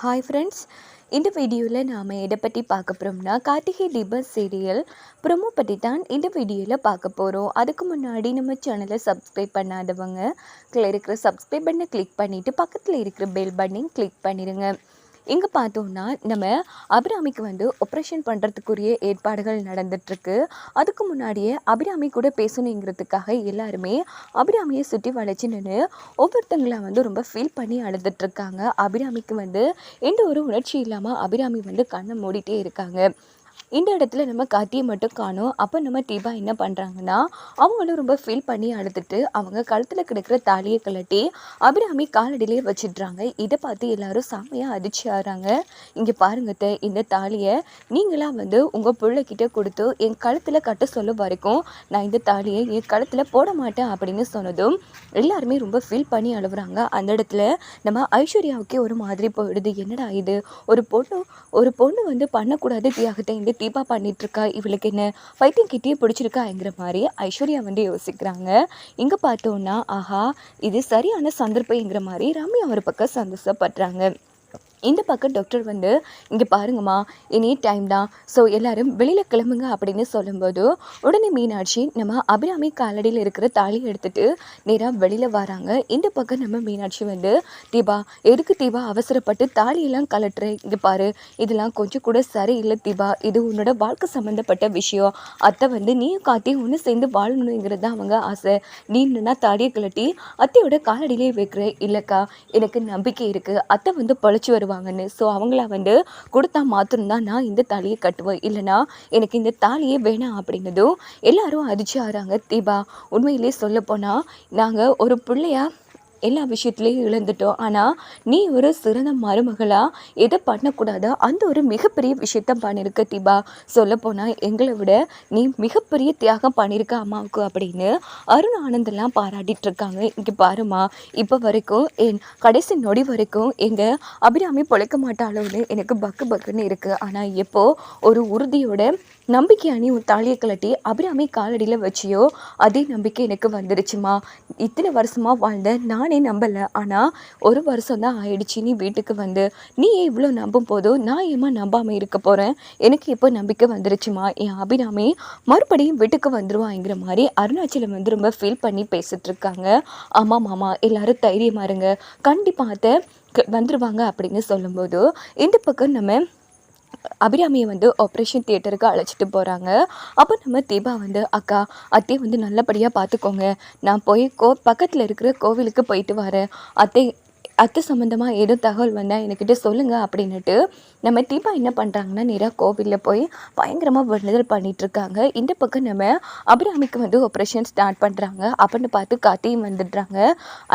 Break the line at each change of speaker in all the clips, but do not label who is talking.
Hi friends இந்த வீடியோவில் நாம் எதை பற்றி பார்க்க போகிறோம்னா கார்த்திகை தீப சீரியல் ப்ரொமோ பற்றி தான் இந்த வீடியோவில் பார்க்க போகிறோம் அதுக்கு முன்னாடி நம்ம சேனலை சப்ஸ்கிரைப் பண்ணாதவங்க கீழே இருக்கிற சப்ஸ்கிரைப் பண்ணை கிளிக் பண்ணிவிட்டு பக்கத்தில் இருக்கிற பெல் பட்டனையும் கிளிக் பண்ணிடுங்க இங்கே பார்த்தோம்னா நம்ம அபிராமிக்கு வந்து ஆப்ரேஷன் பண்ணுறதுக்குரிய ஏற்பாடுகள் நடந்துட்டுருக்கு. அதுக்கு முன்னாடியே அபிராமி கூட பேசணுங்கிறதுக்காக எல்லாருமே அபிராமியை சுற்றி வளைச்சு நின்று ஒவ்வொருத்தங்களா வந்து ரொம்ப ஃபீல் பண்ணி அழுதுட்ருக்காங்க அபிராமிக்கு வந்து எந்த ஒரு உணர்ச்சி இல்லாமல் அபிராமி வந்து கண்ணை மூடிட்டே இருக்காங்க. இந்த இடத்துல நம்ம கார்த்தியை மட்டும் காணும். அப்போ நம்ம தீபா என்ன பண்ணுறாங்கன்னா அவங்களும் ரொம்ப ஃபீல் பண்ணி அழுதுட்டு அவங்க கழுத்தில் கிடக்கிற தாலியை கழட்டி அபிராமி காலடியிலே வச்சிடுறாங்க. இதை பார்த்து எல்லாரும் செம்மையாக அதிர்ச்சி ஆடுறாங்க இங்கே பாருங்க இந்த தாலியை நீங்களாம் வந்து உங்கள் பிள்ளைக்கிட்ட கொடுத்து என் கழுத்தில் கட்ட சொல்ல வரைக்கும் நான் இந்த தாலியை என் கழுத்தில் போட மாட்டேன் அப்படின்னு சொன்னதும் எல்லாருமே ரொம்ப ஃபீல் பண்ணி அழுகுறாங்க. அந்த இடத்துல நம்ம ஐஸ்வர்யாவுக்கே ஒரு மாதிரி போயிடுது. என்னடா இது? ஒரு பொண்ணு ஒரு பொண்ணு வந்து பண்ணக்கூடாது தியாகத்தை இந்த டீப்பாக பண்ணிகிட்ருக்கா இவளுக்கு என்ன ஃபைட்டிங் கிட்டேயே பிடிச்சிருக்காங்கிற மாதிரி ஐஸ்வர்யா வந்து யோசிக்கிறாங்க. இங்கே பார்த்தோன்னா ஆஹா இது சரியான சந்தர்ப்பங்கிற மாதிரி ரம்யா ஒரு பக்கம் சந்தோஷப்படுறாங்க. இந்த பக்கம் டாக்டர் வந்து இங்கே பாருங்கம்மா இனி டைம் தான். ஸோ எல்லாரும் வெளியில் கிளம்புங்க அப்படின்னு சொல்லும்போது உடனே மீனாட்சி நம்ம அபிராமி காலடியில் இருக்கிற தாலி எடுத்துட்டு நேராக வெளியில் வராங்க. இந்த பக்கம் நம்ம மீனாட்சி வந்து தீபா எதுக்கு தீபா அவசரப்பட்டு தாலியெல்லாம் கலட்டுற இங்கே பாரு இதெல்லாம் கொஞ்சம் கூட சரியில்லை தீபா. இது உன்னோட வாழ்க்கை சம்மந்தப்பட்ட விஷயம். அத்தை வந்து நீயும் காத்தி ஒன்று சேர்ந்து வாழணுங்கிறது தான் அவங்க ஆசை. நீ நின்னா தாலியை கழட்டி அத்தையோட காலடியிலே வைக்கிற. இல்லைக்கா எனக்கு நம்பிக்கை இருக்குது அத்தை வந்து பழச்சி வருவாங்கன்னு ஸோ அவங்கள வந்து கொடுத்தா மாத்திரம்தான் நான் இந்த தாலியை கட்டுவேன். இல்லைனா எனக்கு இந்த தாலியே வேணாம் அப்படின்னதும் எல்லாரும் அதிர்ச்சி ஆகிறாங்க தீபா உண்மையிலே சொல்லப்போனால் நாங்கள் ஒரு பிள்ளையா எல்லா விஷயத்துலேயும் இழந்துட்டோம். ஆனால் நீ ஒரு சிறந்த மருமகளாக எதை பண்ணக்கூடாதோ அந்த ஒரு மிகப்பெரிய விஷயத்த பண்ணியிருக்க தீபா. சொல்லப்போனால் எங்களை விட நீ மிகப்பெரிய தியாகம் பண்ணியிருக்க அம்மாவுக்கு அப்படின்னு அருண் ஆனந்தெல்லாம் பாராட்டிட்டு இருக்காங்க இங்கே பாருமா இப்போ வரைக்கும் என் கடைசி நொடி வரைக்கும் எங்கள் அபிராமி பொழைக்க மாட்டாளோன்னு எனக்கு பக்கு பக்குன்னு இருக்குது ஆனால் எப்போ ஒரு உறுதியோட நம்பிக்கை அணி உன் தாலியை கழட்டி அபிராமி காலடியில் வச்சியோ? அதே நம்பிக்கை எனக்கு வந்துருச்சுமா. இத்தனை வருஷமாக வாழ்ந்த நானே நம்பலை. ஆனால் ஒரு வருஷம் தான் ஆயிடுச்சு நீ வீட்டுக்கு வந்து. நீ ஏன் இவ்வளோ நம்பும் போதோ? நான் ஏமா நம்பாமல் இருக்க போகிறேன் எனக்கு இப்போ நம்பிக்கை வந்துருச்சுமா? என் அபிராமி மறுபடியும் வீட்டுக்கு வந்துடுவாங்கிற மாதிரி அருணாச்சலம் வந்து ரொம்ப ஃபீல் பண்ணி பேசிகிட்ருக்காங்க ஆமாம் மாமா எல்லோரும் தைரியமாக இருங்க. கண்டிப்பாக வந்துடுவாங்க அப்படின்னு சொல்லும்போது இந்த பக்கம் நம்ம அபிராமியை வந்து ஆப்ரேஷன் தியேட்டருக்கு அழைச்சிட்டு போகிறாங்க அப்போ நம்ம தீபா வந்து அக்கா அத்தையை வந்து நல்லபடியாக பார்த்துக்கோங்க. நான் போய் கோ பக்கத்தில் இருக்கிற கோவிலுக்கு போயிட்டு வரேன். அத்தை அத்தை சம்மந்தமாக ஏதோ தகவல் வந்தால் என்கிட்ட சொல்லுங்கள் அப்படின்னுட்டு நம்ம தீபா என்ன பண்ணுறாங்கன்னா நேராக கோவிலில் போய் பயங்கரமாக வேண்டுதல் பண்ணிகிட்ருக்காங்க இந்த பக்கம் நம்ம அபிராமிக்கு வந்து ஆப்ரேஷன் ஸ்டார்ட் பண்ணுறாங்க அப்படின்னு பார்த்து காத்தியும் வந்துடுறாங்க.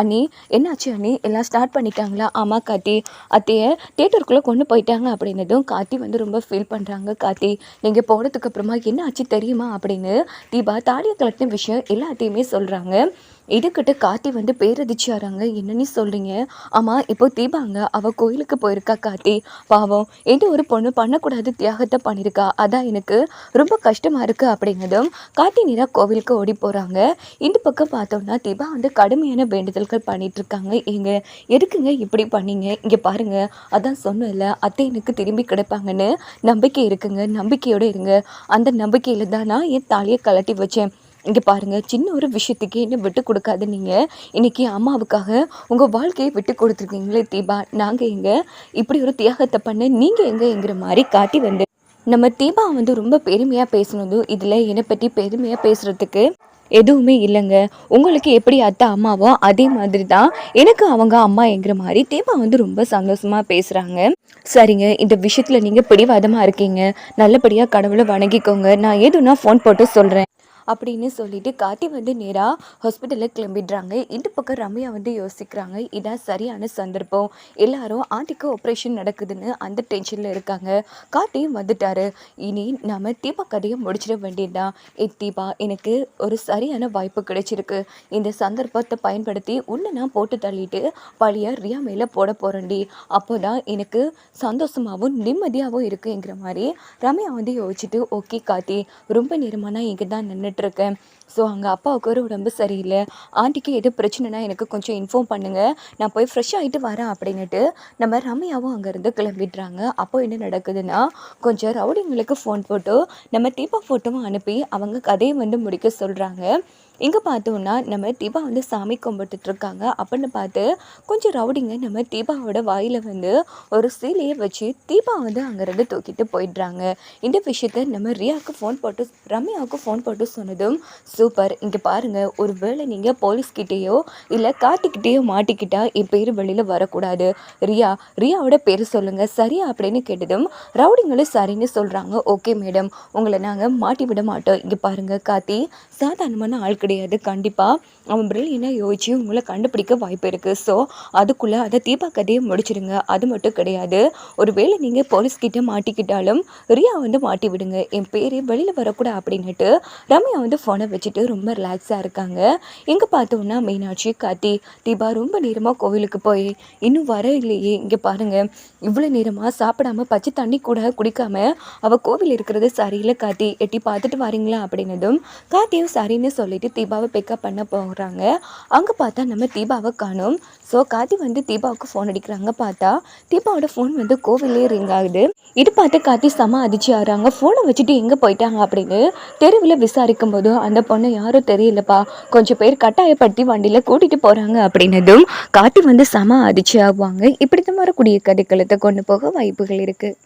அண்ணி என்னாச்சு அண்ணி? எல்லாம் ஸ்டார்ட் பண்ணிட்டாங்களா? ஆமாம் காத்தி அத்தையை தேட்டருக்குள்ளே கொண்டு போயிட்டாங்க அப்படின்னதும் காத்தி வந்து ரொம்ப ஃபீல் பண்ணுறாங்க காத்தி நீங்கள் போனதுக்கு அப்புறமா என்ன ஆச்சு தெரியுமா? அப்படின்னு தீபா தாலியை கலட்டின விஷயம் எல்லாத்தையுமே சொல்கிறாங்க இதுக்கிட்ட காத்தி வந்து பேரதிச்சியாராங்க என்னன்னு சொல்கிறீங்க ஆமாம் இப்போ தீபாங்க. அவள் கோயிலுக்கு போயிருக்கா காத்தி பாவம் எந்த ஒரு பொண்ணு பண்ணக்கூடாது தியாகத்தை பண்ணியிருக்கா அதான் எனக்கு ரொம்ப கஷ்டமாக இருக்குது அப்படிங்கிறதும் காத்தி நேராக கோவிலுக்கு ஓடி போகிறாங்க இந்த பக்கம் பார்த்தோம்னா தீபா வந்து கடுமையான வேண்டுதல்கள் பண்ணிகிட்ருக்காங்க ஏங்க எதுக்குங்க இப்படி பண்ணீங்க? இங்கே பாருங்கள் அதான் சொன்னல அத்தை எனக்கு திரும்பி கிடைப்பாங்கன்னு நம்பிக்கை இருக்குங்க. நம்பிக்கையோடு இருங்க. அந்த நம்பிக்கையில் தான் நான் என் தாலியை கழட்டி வச்சேன். இங்கே பாருங்கள் சின்ன ஒரு விஷயத்துக்கு என்ன விட்டு கொடுக்காத நீங்கள் இன்றைக்கி அம்மாவுக்காக உங்கள் வாழ்க்கையை விட்டு கொடுத்துருக்கீங்களே தீபா. நாங்கள் எங்கே இப்படி ஒரு தியாகத்தை பண்ண நீங்கள் எங்கேங்கிற மாதிரி காட்டி வந்து நம்ம தீபா வந்து ரொம்ப பெருமையாக பேசுனதும் இதில் என்னை பற்றி பெருமையாக பேசுகிறதுக்கு எதுவுமே இல்லைங்க. உங்களுக்கு எப்படி அத்தை அம்மாவோ அதே மாதிரி தான் எனக்கு அவங்க அம்மா என்கிற மாதிரி தீபா வந்து ரொம்ப சந்தோஷமாக பேசுகிறாங்க சரிங்க இந்த விஷயத்தில் நீங்கள் பிடிவாதமாக இருக்கீங்க. நல்லபடியாக கடவுளை வணங்கிக்கோங்க. நான் எதுனா ஃபோன் போட்டு சொல்கிறேன் அப்படின்னு சொல்லிட்டு காட்டி வந்து நேராக ஹாஸ்பிட்டலில் கிளம்பிடுறாங்க. இந்த பக்கம் ரம்யா வந்து யோசிக்கிறாங்க இதான் சரியான சந்தர்ப்பம். எல்லாரும் ஆண்டிக்கு ஆப்ரேஷன் நடக்குதுன்னு அந்த டென்ஷனில் இருக்காங்க. காட்டியும் வந்துட்டாரு. இனி நம்ம தீபா கதையை முடிச்சிட வேண்டியதுதான். ஏ தீபா எனக்கு ஒரு சரியான வாய்ப்பு கிடைச்சிருக்கு. இந்த சந்தர்ப்பத்தை பயன்படுத்தி உன்னை நான் போட்டு தள்ளிட்டு பழைய ரியா மேலே போட போகிறேன்டி அப்போ தான் எனக்கு சந்தோஷமாகவும் நிம்மதியாகவும் இருக்குங்கிற மாதிரி ரம்யா வந்து யோசிச்சுட்டு ஓகே காத்தி ரொம்ப நேரமாக நான் இங்கே தான் நின்றுட்டு இருக்கேன் ஸோ அங்கே அப்பாவுக்கு ஒரு உடம்பு சரியில்லை. ஆண்டிக்கு எது பிரச்சனைனா எனக்கு கொஞ்சம் இன்ஃபார்ம் பண்ணுங்கள் நான் போய் ஃப்ரெஷ் ஆகிட்டு வரேன் அப்படின்னுட்டு நம்ம ரம்யாவும் அங்கேருந்து கிளம்பிடுறாங்க. அப்போ என்ன நடக்குதுன்னா கொஞ்சம் ரவுடிங்களுக்கு ஃபோன் போட்டு நம்ம தீபா ஃபோட்டோவும் அனுப்பி அவங்க கதையை வந்து முடிக்க சொல்கிறாங்க இங்கே பார்த்தோன்னா நம்ம தீபா வந்து சாமி கும்பிட்டுட்ருக்காங்க. அப்படின்னு பார்த்து கொஞ்சம் ரவுடிங்க நம்ம தீபாவோட வாயில் வந்து ஒரு சீலையை வச்சு தீபா வந்து அங்கேருந்து தூக்கிட்டு போயிடுறாங்க. இந்த விஷயத்த நம்ம ரியாவுக்கு ஃபோன் போட்டு ரம்யாவுக்கு ஃபோன் போட்டு சொன்னதும் சூப்பர் இங்கே பாருங்கள் ஒரு வேளை நீங்கள் போலீஸ்கிட்டேயோ இல்லை காட்டிக்கிட்டேயோ மாட்டிக்கிட்டால் என் பேர் வெளியில் வரக்கூடாது. ரியா ரியாவோட பேர் சொல்லுங்கள் சரியா அப்படின்னு கேட்டதும் ரவுடிங்களும் சரின்னு சொல்கிறாங்க ஓகே மேடம் உங்களை நாங்கள் மாட்டி விட மாட்டோம். இங்கே பாருங்கள் காத்தி சாதாரணமான ஆட்கள் கிடையாது. கண்டிப்பாக அவன் என்ன யோசிச்சு உங்களை கண்டுபிடிக்க வாய்ப்பு இருக்குது ஸோ அதுக்குள்ளே அதை தீபா கதையை முடிச்சிடுங்க. அது மட்டும் கிடையாது. ஒரு வேளை நீங்கள் போலீஸ்கிட்ட மாட்டிக்கிட்டாலும் ரியா வந்து மாட்டி விடுங்க. என் பேர் வெளியில் வரக்கூடாது அப்படின்னுட்டு ரம்யா வந்து ஃபோனை வச்சுட்டு ரொம்ப ரிலாக்ஸாக இருக்காங்க. இங்கே பார்த்தோம்னா மீனாட்சி காத்தி தீபா ரொம்ப நேரமாக கோவிலுக்கு போய் இன்னும் வர இல்லையே. இங்கே பாருங்கள் இவ்வளோ நேரமாக சாப்பிடாம பச்சை தண்ணி கூட குடிக்காம அவள் கோவில் இருக்கிறது சரியில்லை காத்தி எட்டி பார்த்துட்டு வரீங்களா? அப்படின்னதும் காத்தியும் சரின்னு சொல்லிட்டு தீபாவை பிக்கப் பண்ண போகிறாங்க அங்கே பார்த்தா நம்ம தீபாவை காணும். ஸோ காத்தி வந்து தீபாவுக்கு ஃபோன் அடிக்கிறாங்க. பார்த்தா தீபாவோட ஃபோன் வந்து கோவிலே ரிங் ஆகுது. இது பார்த்து காத்தி செம அதிர்ச்சி ஆகிறாங்க. ஃபோனை வச்சுட்டு எங்கே போயிட்டாங்க அப்படின்னு தெருவில் விசாரிக்கும் போது அந்த பொண்ணை யாரும் தெரியலப்பா. கொஞ்சம் பேர் கட்டாயப்படுத்தி வண்டியில் கூட்டிகிட்டு போகிறாங்க அப்படின்னதும் காட்டி வந்து செம அதிர்ச்சி ஆகுவாங்க. இப்படி தான் வரக்கூடிய கதைக்களத்தை கொண்டு போக வாய்ப்புகள் இருக்குது